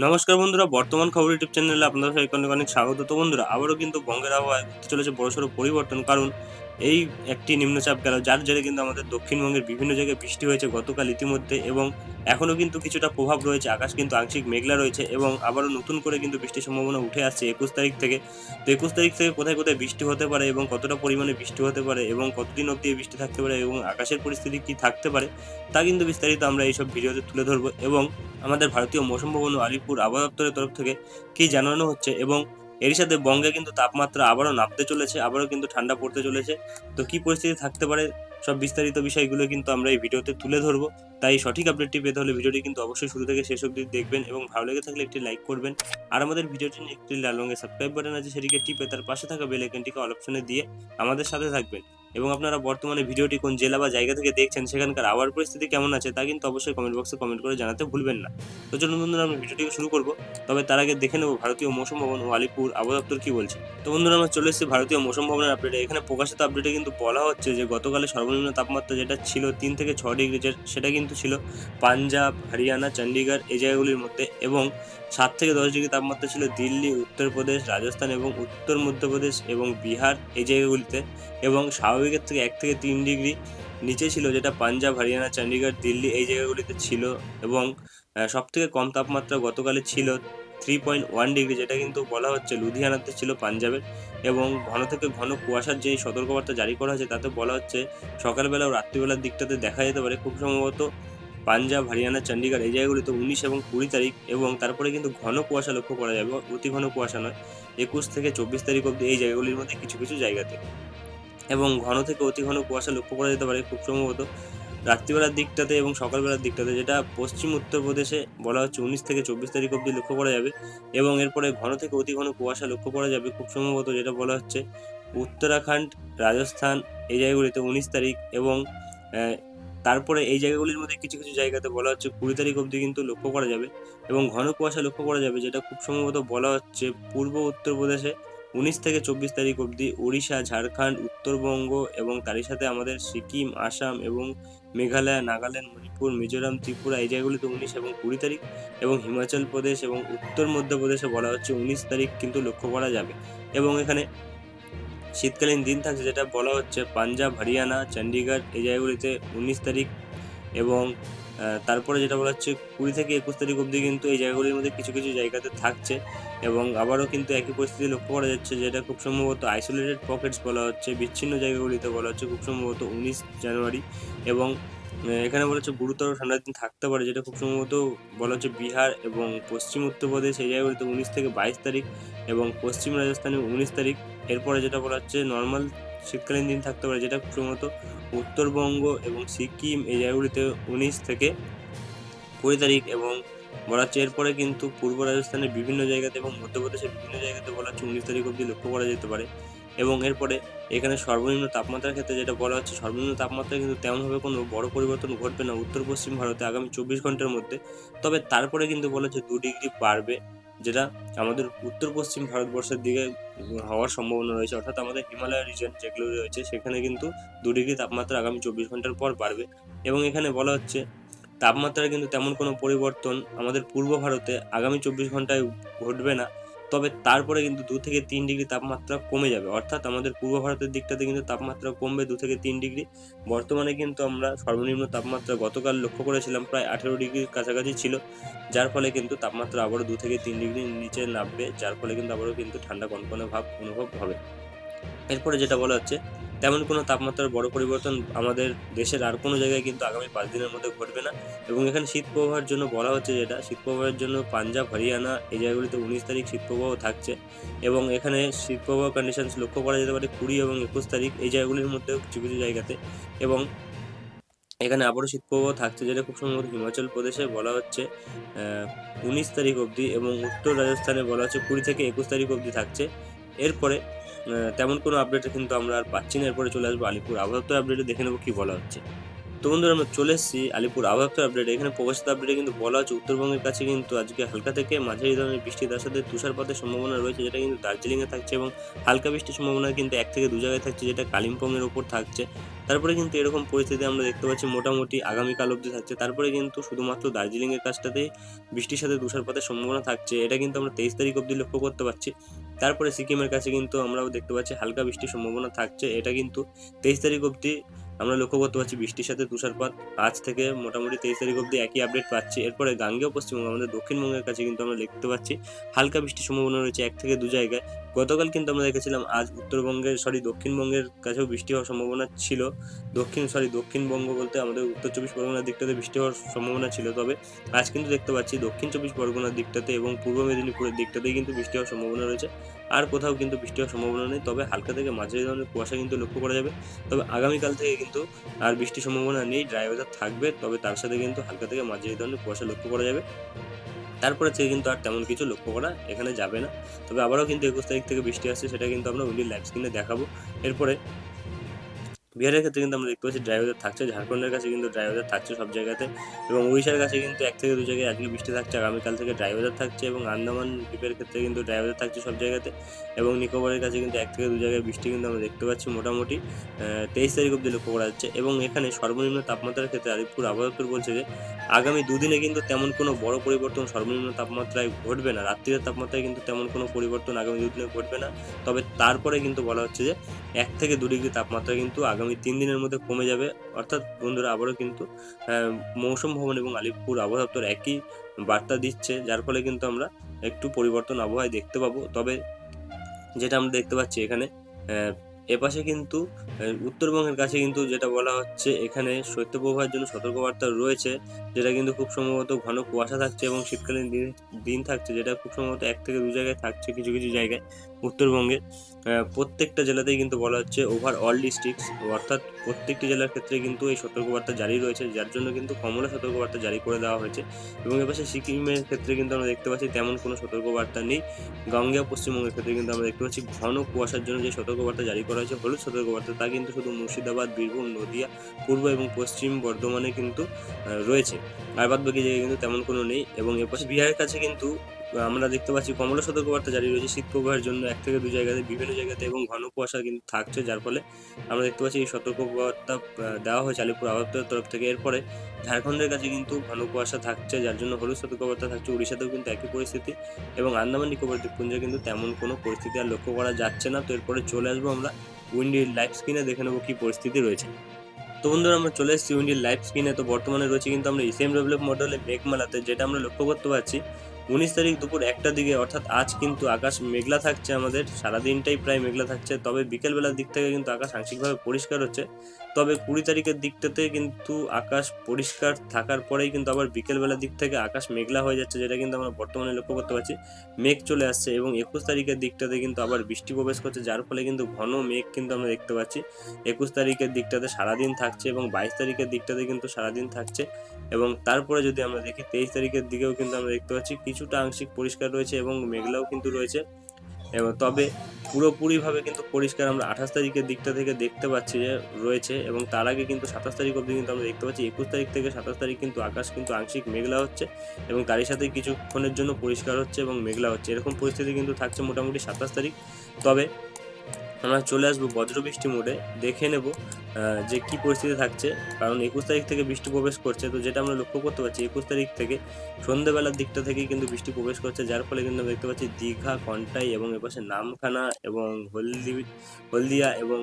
নমস্কার বন্ধুরা, বর্তমান খবর ইউটিউব চ্যানেলে আপনাদের সবাইকে অনেক অনেক স্বাগত। তো বন্ধুরা, আবারও কিন্তু বঙ্গের আবহাওয়ায় চলেছে বড়সড় পরিবর্তন। কারণ এই একটি নিম্নচাপ গেল, যার জেরে কিন্তু আমাদের দক্ষিণবঙ্গের বিভিন্ন জায়গায় বৃষ্টি হয়েছে গতকাল ইতিমধ্যে এবং এখনও কিন্তু কিছুটা প্রভাব রয়েছে, আকাশ কিন্তু আংশিক মেঘলা রয়েছে এবং আবারও নতুন করে কিন্তু বৃষ্টির সম্ভাবনা উঠে আসছে একুশ তারিখ থেকে। তো একুশ তারিখ থেকে কোথায় কোথায় বৃষ্টি হতে পারে এবং কতটা পরিমাণে বৃষ্টি হতে পারে এবং কতদিন অবধি বৃষ্টি থাকতে পারে এবং আকাশের পরিস্থিতি কি থাকতে পারে, তা কিন্তু বিস্তারিত আমরা এইসব ভিডিওতে তুলে ধরবো এবং আমাদের ভারতীয় মৌসুম ভবন আলিপুর আবহাওয়া দপ্তরের তরফ থেকে কি জানানো হচ্ছে এবং এরই সাথে বঙ্গে কিন্তু তাপমাত্রা আবারও নামতে চলেছে, আবারও কিন্তু ঠান্ডা পড়তে চলেছে। তো কি পরিস্থিতি থাকতে পারে সব বিস্তারিত বিষয়গুলো কিন্তু আমরা এই ভিডিওতে তুলে ধরবো। তাই সঠিক আপডেটটি পেতে হলে ভিডিওটি কিন্তু অবশ্যই শুরু থেকে শেষ অবধি দেখবেন এবং ভালো লেগে থাকলে একটি লাইক করবেন। আর আমাদের ভিডিওটি একটি লাল রঙের সাবস্ক্রাইব বাটন আছে, সেটিকে টিপে তার পাশে থাকা বেল আইকনটিকে অল অপশনে দিয়ে আমাদের সাথে থাকবেন। এবং আপনারা বর্তমানে ভিডিওটি কোন জেলা বা জায়গা থেকে দেখছেন, সেখানকার আবার পরিস্থিতি কেমন আছে তা কিন্তু অবশ্যই কমেন্ট বক্সে কমেন্ট করে জানাতে ভুলবেন না। তো চলুন বন্ধুরা, আমরা ভিডিওটিকে শুরু করব। তবে তার আগে দেখে নেব ভারতীয় মৌসুম ভবন ও আলিপুর আবহাওয়া কি বলছে। তো বন্ধুরা, আমরা চলে এসেছি ভারতীয় মৌসুম ভবনের আপডেটে এখানে প্রকাশিত আপডেটে কিন্তু বলা হচ্ছে যে গতকালে সর্বনিম্ন তাপমাত্রা যেটা ছিল তিন থেকে ছ ডিগ্রি সেটা কিন্তু ছিল পাঞ্জাব, হরিয়ানা চণ্ডীগড় এই জায়গাগুলির মধ্যে এবং সাত থেকে দশ ডিগ্রি তাপমাত্রা ছিল দিল্লি, উত্তরপ্রদেশ, রাজস্থান এবং উত্তর মধ্যপ্রদেশ এবং বিহার এই জায়গাগুলিতে এবং স্বাভাবিকের থেকে এক থেকে তিন ডিগ্রি নিচে ছিল যেটা পাঞ্জাব, হরিয়ানা, চণ্ডীগড়, দিল্লি এই জায়গাগুলিতে ছিল এবং সব থেকে কম তাপমাত্রা গতকালে ছিল থ্রি পয়েন্ট ওয়ান ডিগ্রি যেটা কিন্তু বলা হচ্ছে লুধিয়ানাতে ছিল পাঞ্জাবের এবং ঘন থেকে ঘন কুয়াশার যে সতর্কবার্তা জারি করা হয়েছে তাতে বলা হচ্ছে সকালবেলা ও রাত্রিবেলার দিকটাতে দেখা যেতে পারে। খুব সম্ভবত পাঞ্জাব, হরিয়ানা, চণ্ডীগড় এই জায়গাগুলিতে উনিশ এবং কুড়ি তারিখ এবং তারপরে কিন্তু ঘন কুয়াশা লক্ষ্য করা যাবে, অতি ঘন কুয়াশা নয়। একুশ থেকে চব্বিশ তারিখ অবধি এই জায়গাগুলির মধ্যে কিছু কিছু জায়গাতে। এবং ঘন থেকে অতি ঘন কুয়াশা লক্ষ্য করা যেতে পারে খুব সম্ভবত রাত্রিবেলার দিকটাতে এবং সকালবেলার দিকটাতে, যেটা পশ্চিম উত্তরপ্রদেশে বলা হচ্ছে উনিশ থেকে চব্বিশ তারিখ অবধি লক্ষ্য করা যাবে এবং এরপরে ঘন থেকে অতি ঘন কুয়াশা লক্ষ্য করা যাবে খুব সম্ভবত যেটা বলা হচ্ছে উত্তরাখণ্ড, রাজস্থান এই জায়গাগুলিতে উনিশ তারিখ এবং তারপরে এই জায়গাগুলির মধ্যে কিছু কিছু জায়গাতে বলা হচ্ছে কুড়ি তারিখ অবধি কিন্তু লক্ষ্য করা যাবে এবং ঘন কুয়াশা লক্ষ্য করা যাবে, যেটা খুব সম্ভবত বলা হচ্ছে পূর্ব উত্তরপ্রদেশে উনিশ থেকে চব্বিশ তারিখ অবধি ওড়িশা ঝাড়খণ্ড, উত্তরবঙ্গ এবং তারই সাথে আমাদের সিকিম, আসাম এবং মেঘালয়, নাগাল্যান্ড, মণিপুর, মিজোরাম, ত্রিপুরা এই জায়গাগুলিতে উনিশ এবং কুড়ি তারিখ এবং হিমাচল প্রদেশ এবং উত্তর মধ্যপ্রদেশে বলা হচ্ছে উনিশ তারিখ কিন্তু লক্ষ্য করা যাবে এবং এখানে শীতকালীন দিন থাকছে যেটা বলা হচ্ছে পাঞ্জাব, হরিয়ানা চণ্ডীগড় এই জায়গাগুলিতে উনিশ তারিখ এবং তারপরে যেটা বলা হচ্ছে কুড়ি থেকে একুশ তারিখ অবধি কিন্তু এই জায়গাগুলির মধ্যে কিছু কিছু জায়গাতে থাকছে এবং আবারও কিন্তু একই পরিস্থিতি লক্ষ্য করা যাচ্ছে যেটা খুব সম্ভবত আইসোলেটেড পকেটস বলা হচ্ছে, বিচ্ছিন্ন জায়গাগুলিতে বলা হচ্ছে খুব সম্ভবত উনিশ জানুয়ারি এবং এখানে বলা হচ্ছে গুরুতর ঠান্ডার দিন থাকতে পারে যেটা খুব সম্ভবত বলা হচ্ছে বিহার এবং পশ্চিম উত্তরপ্রদেশ এই জায়গাগুলিতে উনিশ থেকে বাইশ তারিখ এবং পশ্চিম রাজস্থানে উনিশ তারিখ। এরপরে যেটা বলা হচ্ছে নর্মাল শীতকালীন দিন থাকতে পারে, যেটা সম্ভবত উত্তরবঙ্গ এবং সিকিম এই জায়গাগুলিতে উনিশ থেকে কুড়ি তারিখ এবং বলা হচ্ছে এরপরে কিন্তু পূর্ব রাজস্থানের বিভিন্ন জায়গাতে এবং মধ্যপ্রদেশের বিভিন্ন জায়গাতে বলা হচ্ছে উনিশ তারিখ অবধি লক্ষ্য করা যেতে পারে। এবং এরপরে এখানে সর্বনিম্ন তাপমাত্রার ক্ষেত্রে যেটা বলা হচ্ছে, সর্বনিম্ন তাপমাত্রা কিন্তু তেমনভাবে কোনো বড় পরিবর্তন ঘটবে না। উত্তর পশ্চিম ভারতে আগামী চব্বিশ ঘণ্টার মধ্যে। তবে তারপরে কিন্তু বলা হচ্ছে দু ডিগ্রি বাড়বে। যেটা আমাদের উত্তর পশ্চিম ভারতবর্ষের দিকে হওয়ার সম্ভাবনা রয়েছে। অর্থাৎ আমাদের হিমালয় রিজন যেগুলো রয়েছে, সেখানে কিন্তু দু ডিগ্রি তাপমাত্রা আগামী চব্বিশ ঘণ্টার পর বাড়বে। এবং এখানে বলা হচ্ছে তাপমাত্রার কিন্তু তেমন কোনো পরিবর্তন আমাদের পূর্ব ভারতে আগামী চব্বিশ ঘন্টায় ঘটবে না। তবে তারপরে কিন্তু দু থেকে তিন ডিগ্রি তাপমাত্রা কমে যাবে। অর্থাৎ আমাদের পূর্ব ভারতের দিকটাতে কিন্তু তাপমাত্রা কমবে দু থেকে তিন ডিগ্রি। বর্তমানে কিন্তু আমরা সর্বনিম্ন তাপমাত্রা গতকাল লক্ষ্য করেছিলাম প্রায় আঠেরো ডিগ্রির কাছাকাছি ছিল, যার ফলে কিন্তু তাপমাত্রা আবারও দু থেকে তিন ডিগ্রি নিচে নামবে, যার ফলে কিন্তু আবারও কিন্তু ঠান্ডা কনকনে ভাব অনুভব হবে। এরপরে যেটা বলা হচ্ছে তেমন কোনো তাপমাত্রার বড় পরিবর্তন আমাদের দেশের আর কোনো জায়গায় কিন্তু আগামী পাঁচ দিনের মধ্যে ঘটবে না। এবং এখানে শীত প্রবাহের জন্য বলা হচ্ছে যেটা, শীত প্রবাহের জন্য পাঞ্জাব, হরিয়ানা এই জায়গাগুলিতে উনিশ তারিখ শীত প্রবাহ থাকছে। এবং এখানে শীত প্রবাহ কন্ডিশনস লক্ষ্য করা যেতে পারে কুড়ি এবং একুশ তারিখ এই জায়গাগুলির মধ্যেও কিছু কিছু জায়গাতে। এবং এখানে আবারও শীত প্রবাহ থাকছে যেটা খুব সম্ভবত হিমাচল প্রদেশে বলা হচ্ছে উনিশ তারিখ অবধি এবং উত্তর রাজস্থানে বলা হচ্ছে কুড়ি থেকে একুশ তারিখ অবধি থাকছে। এরপরে তেমন কোনো আপডেট কিন্তু আমরা আর পাচ্ছি না। এরপরে চলে আসব আলিপুর আবহাওয়া আপডেটে দেখে নেব কি বলা হচ্ছে। তো বন্ধুরা, আমরা চলে এসেছি আলিপুর আবহাওয়া আপডেট এখানে প্রকাশিত আপডেটে কিন্তু বলা হচ্ছে, উত্তরবঙ্গের কাছে কিন্তু আজকে হালকা থেকে মাঝারি ধরনের বৃষ্টি, তার সাথে তুষারপাতের সম্ভাবনা রয়েছে, যেটা কিন্তু দার্জিলিংয়ে থাকছে এবং হালকা বৃষ্টির সম্ভাবনা কিন্তু এক থেকে দু জায়গায় থাকছে, যেটা কালিম্পংয়ের ওপর থাকছে। তারপরে কিন্তু এরকম পরিস্থিতি আমরা দেখতে পাচ্ছি, মোটামুটি আগামীকাল অবধি থাকছে। তারপরে কিন্তু শুধুমাত্র দার্জিলিংয়ের কাছটাতেই বৃষ্টির সাথে তুষারপাতের সম্ভাবনা থাকছে। এটা কিন্তু আমরা তেইশ তারিখ অবধি লক্ষ্য করতে পারছি। তারপরে সিকিমের কাছে কিন্তু আমরাও দেখতে পাচ্ছি হালকা বৃষ্টির সম্ভাবনা থাকছে। এটা কিন্তু তেইশ তারিখ অবধি আমরা লক্ষ্য করতে পারছি বৃষ্টির সাথে তুষারপাত। আজ থেকে মোটামুটি তেইশ তারিখ অবধি একই আপডেট পাচ্ছি। এরপরে গাঙ্গেয় পশ্চিমবঙ্গ, আমাদের দক্ষিণবঙ্গের কাছে কিন্তু আমরা দেখতে পাচ্ছি হালকা বৃষ্টির সম্ভাবনা রয়েছে এক থেকে দু জায়গায়। গতকাল কিন্তু আমরা দেখেছিলাম, আজ উত্তরবঙ্গের সরি দক্ষিণবঙ্গের কাছেও বৃষ্টি হওয়ার সম্ভাবনা ছিল। দক্ষিণ সরি দক্ষিণবঙ্গ বলতে আমাদের উত্তর চব্বিশ পরগনার দিকটাতে বৃষ্টি হওয়ার সম্ভাবনা ছিল। তবে আজ কিন্তু দেখতে পাচ্ছি দক্ষিণ চব্বিশ পরগনার দিকটাতে এবং পূর্ব মেদিনীপুরের দিকটাতেই কিন্তু বৃষ্টি হওয়ার সম্ভাবনা রয়েছে। আর কোথাও কিন্তু বৃষ্টি হওয়ার সম্ভাবনা নেই, তবে হালকা থেকে মাঝারি ধরনের কুয়াশা কিন্তু লক্ষ্য করা যাবে। তবে আগামীকাল থেকে কিন্তু আর বৃষ্টির সম্ভাবনা নেই ড্রাই ওয়েদার থাকবে, তবে তার সাথে কিন্তু হালকা থেকে মাঝারি ধরনের কুয়াশা লক্ষ্য করা যাবে। তারপরে থেকে কিন্তু আর তেমন কিছু লক্ষ্য করা এখানে যাবে না। তবে আবারও কিন্তু একুশ তারিখ থেকে বৃষ্টি আসছে, সেটা কিন্তু আমরা উইন্ডির লাইভ স্ক্রিনে দেখাবো। এরপরে বিহারের ক্ষেত্রে কিন্তু আমরা দেখতে পাচ্ছি ড্রাইভার থাকছে, ঝাড়খণ্ডের কাছে কিন্তু ড্রাইভার থাকছে সব জায়গাতে এবং উড়িষ্যার কাছে কিন্তু এক থেকে দু জায়গায় আজকে বৃষ্টি থাকছে, আগামীকাল থেকে ড্রাইভার থাকছে এবং আন্দামান দ্বীপের ক্ষেত্রে কিন্তু ড্রাইভার থাকছে সব জায়গাতে এবং নিকোবরের কাছে কিন্তু এক থেকে দু জায়গায় বৃষ্টি কিন্তু আমরা দেখতে পাচ্ছি মোটামুটি তেইশ তারিখ অব্দি লক্ষ্য করা যাচ্ছে এবং এখানে সর্বনিম্ন তাপমাত্রার ক্ষেত্রে আলিপুর আবহাওয়া বলছে যে আগামী দুদিনে কিন্তু তেমন কোনো বড় পরিবর্তন সর্বনিম্ন তাপমাত্রায় ঘটবে না, রাত্রির তাপমাত্রায় কিন্তু তেমন কোনো পরিবর্তন আগামী দুদিনে ঘটবে না, তবে তারপরে কিন্তু বলা হচ্ছে যে এক থেকে দু ডিগ্রি তাপমাত্রা কিন্তু আগামী তিন দিনের মধ্যে কমে যাবে। অর্থাৎ বন্ধুরা, আবারও কিন্তু মৌসুম ভবন এবং আলিপুর আবহাওয়া দপ্তর একই বার্তা দিচ্ছে, যার ফলে কিন্তু আমরা একটু পরিবর্তন আবহাওয়ায় দেখতে পাবো। তবে যেটা আমরা দেখতে পাচ্ছি এখানে এপাশে কিন্তু উত্তরবঙ্গের কাছে কিন্তু যেটা বলা হচ্ছে, এখানে শৈত্যপ্রবাহের জন্য সতর্কবার্তা রয়েছে, যেটা কিন্তু খুব সম্ভবত ঘন কুয়াশা থাকছে এবং শীতকালীন দিন দিন থাকছে, যেটা খুব সম্ভবত এক থেকে দু জায়গায় থাকছে কিছু কিছু জায়গায়। উত্তরবঙ্গের প্রত্যেকটা জেলাতেই কিন্তু বলা হচ্ছে ওভার অল ডিস্ট্রিক্টস অর্থাৎ প্রত্যেকটি জেলার ক্ষেত্রে কিন্তু এই সতর্কবার্তা জারি রয়েছে, যার জন্য কিন্তু কমলা সতর্কবার্তা জারি করে দেওয়া হয়েছে এবং এপাশে সিকিমের ক্ষেত্রে কিন্তু আমরা দেখতে পাচ্ছি তেমন কোনো সতর্কবার্তা নেই। গঙ্গা পশ্চিমবঙ্গের ক্ষেত্রে কিন্তু আমরা দেখতে পাচ্ছি ঘন কুয়াশার জন্য যে সতর্কবার্তা জারি করা হয়েছে, হলুদ সতর্কবার্তা, তা কিন্তু শুধু মুর্শিদাবাদ, বীরভূম, নদিয়া, পূর্ব এবং পশ্চিম বর্ধমানে কিন্তু রয়েছে। আর বাদ বাকি জায়গায় কিন্তু তেমন কোনো নেই এবং এপাশে বিহারের কাছে কিন্তু আমরা দেখতে পাচ্ছি কমলা সতর্কবার্তা জারি রয়েছে শীত প্রবাহের জন্য এক থেকে দু জায়গাতে, বিভিন্ন জায়গাতে এবং ঘন কুয়াশা কিন্তু থাকছে, যার ফলে আমরা দেখতে পাচ্ছি এই সতর্কবার্তা দেওয়া হয়েছে আলিপুর আবহাওয়া তরফ থেকে। এরপরে ঝাড়খণ্ডের কাছে কিন্তু ঘন কুয়াশা থাকছে, যার জন্য হলুদ সতর্কবার্তা থাকছে, উড়িষ্যাতেও কিন্তু একই পরিস্থিতি এবং আন্দামান নিকোবর দ্বীপপুঞ্জে কিন্তু তেমন কোনো পরিস্থিতি আর লক্ষ্য করা যাচ্ছে না। তো এরপরে চলে আসব আমরা উইন্ডির লাইভ স্ক্রিনে, দেখে নেব কী পরিস্থিতি রয়েছে। তো বন্ধুরা, আমরা চলে এসেছি উইন্ডির লাইভ স্ক্রিনে। তো বর্তমানে রয়েছে কিন্তু আমরা ইসিএম ডেভেলপ মডেলে মেঘমালাতে, যেটা আমরা লক্ষ্য করতে পারছি উনিশ তারিখ দুপুর একটার দিকে, অর্থাৎ আজ কিন্তু আকাশ মেঘলা থাকছে আমাদের, সারাদিনটাই প্রায় মেঘলা থাকছে, তবে বিকেলবেলার দিক থেকে কিন্তু আকাশ আংশিকভাবে পরিষ্কার হচ্ছে, তবে কুড়ি তারিখের দিকটাতে কিন্তু আকাশ পরিষ্কার থাকার পরেই কিন্তু আবার বিকেলবেলার দিক থেকে আকাশ মেঘলা হয়ে যাচ্ছে, যেটা কিন্তু আমরা বর্তমানে লক্ষ্য করতে পারছি, মেঘ চলে আসছে এবং একুশ তারিখের দিকটাতে কিন্তু আবার বৃষ্টি প্রবেশ করছে, যার ফলে কিন্তু ঘন মেঘ কিন্তু আমরা দেখতে পাচ্ছি, একুশ তারিখের দিকটাতে সারাদিন থাকছে এবং বাইশ তারিখের দিকটাতে কিন্তু সারাদিন থাকছে, এবং তারপরে যদি আমরা দেখি তেইশ তারিখের দিকেও কিন্তু আমরা দেখতে পাচ্ছি কিছুটা আংশিক পরিষ্কার রয়েছে এবং মেঘলাও কিন্তু রয়েছে। এবং তবে পুরোপুরিভাবে কিন্তু পরিষ্কার আমরা আঠাশ তারিখের দিকটা থেকে দেখতে পাচ্ছি যে রয়েছে এবং তার আগে কিন্তু সাতাশ তারিখ অবধি কিন্তু আমরা দেখতে পাচ্ছি, একুশ তারিখ থেকে সাতাশ তারিখ কিন্তু আকাশ কিন্তু আংশিক মেঘলা হচ্ছে এবং তারই সাথে কিছুক্ষণের জন্য পরিষ্কার হচ্ছে এবং মেঘলা হচ্ছে। এরকম পরিস্থিতি কিন্তু থাকছে মোটামুটি সাতাশ তারিখ। তবে আমরা চলে আসব বজ্র বৃষ্টি মোডে। দেখে নেব যে কি পরিস্থিতি থাকছে। কারণ একুশ তারিখ থেকে বৃষ্টি প্রবেশ করছে। তো যেটা আমরা লক্ষ্য করতে পারছি, একুশ তারিখ থেকে সন্ধ্যেবেলার দিকটা থেকেই কিন্তু বৃষ্টি প্রবেশ করছে। যার ফলে কিন্তু দেখতে পাচ্ছি দীঘা, কন্টাই এবং এপাশে নামখানা এবং হলদি, হলদিয়া এবং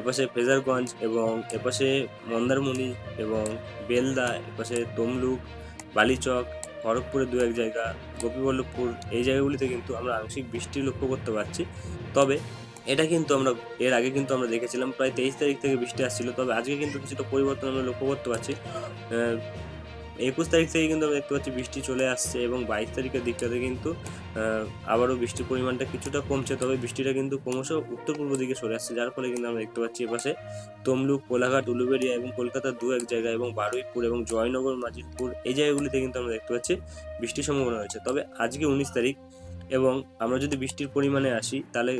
এপাশে ফেজারগঞ্জ এবং এপাশে মন্দারমণি এবং বেলদা, এপাশে তমলুক, বালিচক, খড়গপুরের দু এক জায়গা, গোপীবল্লভপুর এই জায়গাগুলিতে কিন্তু আমরা আংশিক বৃষ্টি লক্ষ্য করতে পারছি। তবে এটা কিন্তু আমরা, এর আগে কিন্তু আমরা দেখেছিলাম, প্রায় তেইশ তারিখ থেকে বৃষ্টি আসছিল, তবে আজকে কিন্তু কিছুটা পরিবর্তন আমরা লক্ষ্য করতে পারছি। একুশ তারিখ থেকে কিন্তু আমরা দেখতে পাচ্ছি বৃষ্টি চলে আসছে এবং বাইশ তারিখের দিকটাতে কিন্তু আবারও বৃষ্টির পরিমাণটা কিছুটা কমছে, তবে বৃষ্টিটা কিন্তু ক্রমশ উত্তর পূর্ব দিকে সরে আসছে, যার ফলে কিন্তু আমরা দেখতে পাচ্ছি এপাশে তমলুক, কোলাঘাট, উলুবেড়িয়া এবং কলকাতার দু এক জায়গায় এবং বারুইপুর এবং জয়নগর, মাজিদপুর, এই জায়গাগুলিতে কিন্তু আমরা দেখতে পাচ্ছি বৃষ্টির সম্ভাবনা রয়েছে। তবে আজকে উনিশ তারিখ এবং আমরা যদি বৃষ্টির পরিমাণে আসি, তাহলে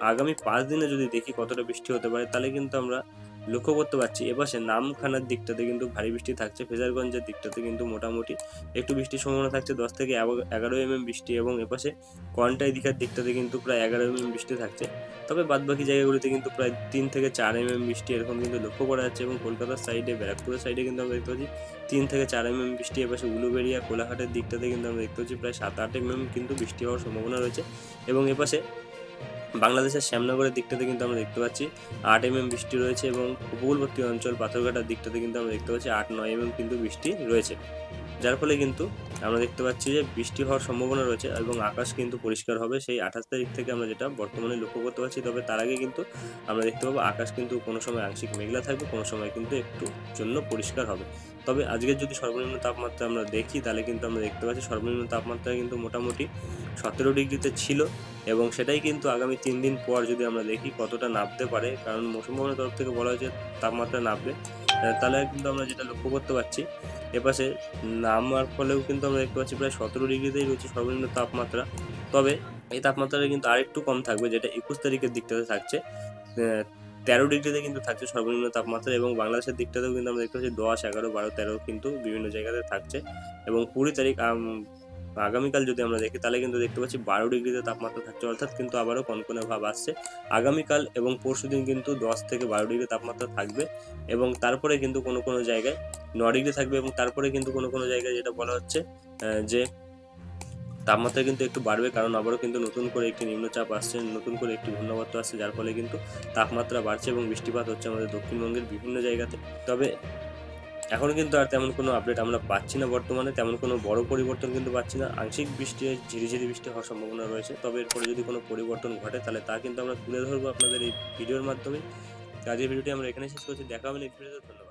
আগামী পাঁচ দিনে যদি দেখি কতটা বৃষ্টি হতে পারে, তাহলে কিন্তু আমরা লক্ষ্য করতে পারছি। এপাশে নামখানার দিকটাতে কিন্তু ভারী বৃষ্টি থাকছে। ফেজারগঞ্জের দিকটাতে কিন্তু মোটামুটি একটু বৃষ্টির সম্ভাবনা থাকছে। দশ থেকে এগারো- এমএম বৃষ্টি এবং এপাশে কোয়ান্টাই দিঘার দিকটাতে কিন্তু প্রায় এগারো এমএম বৃষ্টি থাকছে। তবে বাদবাকি জায়গাগুলিতে কিন্তু প্রায় তিন থেকে চার এমএম বৃষ্টি এরকম কিন্তু লক্ষ্য করা যাচ্ছে এবং কলকাতার সাইডে, ব্যারাকপুরের সাইডে কিন্তু আমরা দেখতে পাচ্ছি তিন থেকে চার এমএম বৃষ্টি। এপাশে উলুবেড়িয়া, কোলাঘাটের দিকটাতে কিন্তু আমরা দেখতে পাচ্ছি প্রায় সাত আট এমএম কিন্তু বৃষ্টি হওয়ার সম্ভাবনা রয়েছে এবং এপাশে বাংলাদেশের শ্যামনগরের দিকটাতে কিন্তু আমরা দেখতে পাচ্ছি আট এম এম বৃষ্টি রয়েছে এবং উপকূলবর্তী অঞ্চল পাথরঘাটার দিকটাতে কিন্তু আমরা দেখতে পাচ্ছি আট নয় এম কিন্তু বৃষ্টি রয়েছে। যার ফলে কিন্তু আমরা দেখতে পাচ্ছি যে বৃষ্টি হওয়ার সম্ভাবনা রয়েছে এবং আকাশ কিন্তু পরিষ্কার হবে। সেই আঠাশ তারিখ থেকে আমরা যেটা বর্তমানে লক্ষ্য করতে পারছি, তবে তার আগে কিন্তু আমরা দেখতে পাবো আকাশ কিন্তু কোনো সময় আংশিক মেঘলা থাকবে, কোনো সময় কিন্তু একটু জন্য পরিষ্কার হবে। তবে আজকের যদি সর্বনিম্ন তাপমাত্রা আমরা দেখি, তাহলে কিন্তু আমরা দেখতে পাচ্ছি সর্বনিম্ন তাপমাত্রা কিন্তু মোটামুটি সতেরো ডিগ্রিতে ছিল এবং সেটাই কিন্তু আগামী তিন দিন পর যদি আমরা দেখি কতটা নামতে পারে, কারণ মৌসুম ভবনের তরফ থেকে বলা হয়েছে তাপমাত্রা নামবে। তাহলে কিন্তু আমরা যেটা লক্ষ্য করতে পারছি এপাশে নামার ফলেও কিন্তু আমরা দেখতে পাচ্ছি প্রায় সতেরো ডিগ্রিতেই রয়েছে সর্বনিম্ন তাপমাত্রা। তবে এই তাপমাত্রাটা কিন্তু আরেকটু কম থাকবে, যেটা একুশ তারিখের দিকটাতে থাকছে। তেরো ডিগ্রিতে কিন্তু থাকছে সর্বনিম্ন তাপমাত্রা এবং বাংলাদেশের দিকটাতেও কিন্তু আমরা দেখতে পাচ্ছি দশ, এগারো, বারো, তেরো কিন্তু বিভিন্ন জায়গাতে থাকছে। এবং কুড়ি তারিখ আম, আগামীকাল যদি আমরা দেখি তাহলে কিন্তু দেখতে পাচ্ছি বারো ডিগ্রিতে তাপমাত্রা থাকছে। অর্থাৎ কিন্তু আবারও কনকনে ভাব আসছে। আগামীকাল এবং পরশু দিন কিন্তু দশ থেকে বারো ডিগ্রি তাপমাত্রা থাকবে এবং তারপরে কিন্তু কোনো কোনো জায়গায় ন ডিগ্রি থাকবে এবং তারপরে কিন্তু কোনো কোনো জায়গায় যেটা বলা হচ্ছে যে তাপমাত্রা কিন্তু একটু বাড়বে কারণ আবারও কিন্তু নতুন করে একটি নিম্নচাপ আসছে নতুন করে একটি ঘূর্ণাবর্ত আসছে যার ফলে কিন্তু তাপমাত্রা বাড়ছে এবং বৃষ্টিপাত হচ্ছে আমাদের দক্ষিণবঙ্গের বিভিন্ন জায়গাতে। তবে এখন কিন্তু আর তেমন কোনো আপডেট আমরা পাচ্ছি না বর্তমানে, তেমন কোনো বড় পরিবর্তন কিন্তু পাচ্ছি না। আংশিক বৃষ্টি ঝিরিঝিরি বৃষ্টি হওয়ার সম্ভাবনা রয়েছে, তবে এরপরে যদি কোনো পরিবর্তন ঘটে তাহলে তা কিন্তু আমরা তুলে ধরবো আপনাদের এই ভিডিওর মাধ্যমে। আজকের ভিডিওটি আমরা এখানে শেষ করছি, দেখা হবে নেক্সট ধন্যবাদ।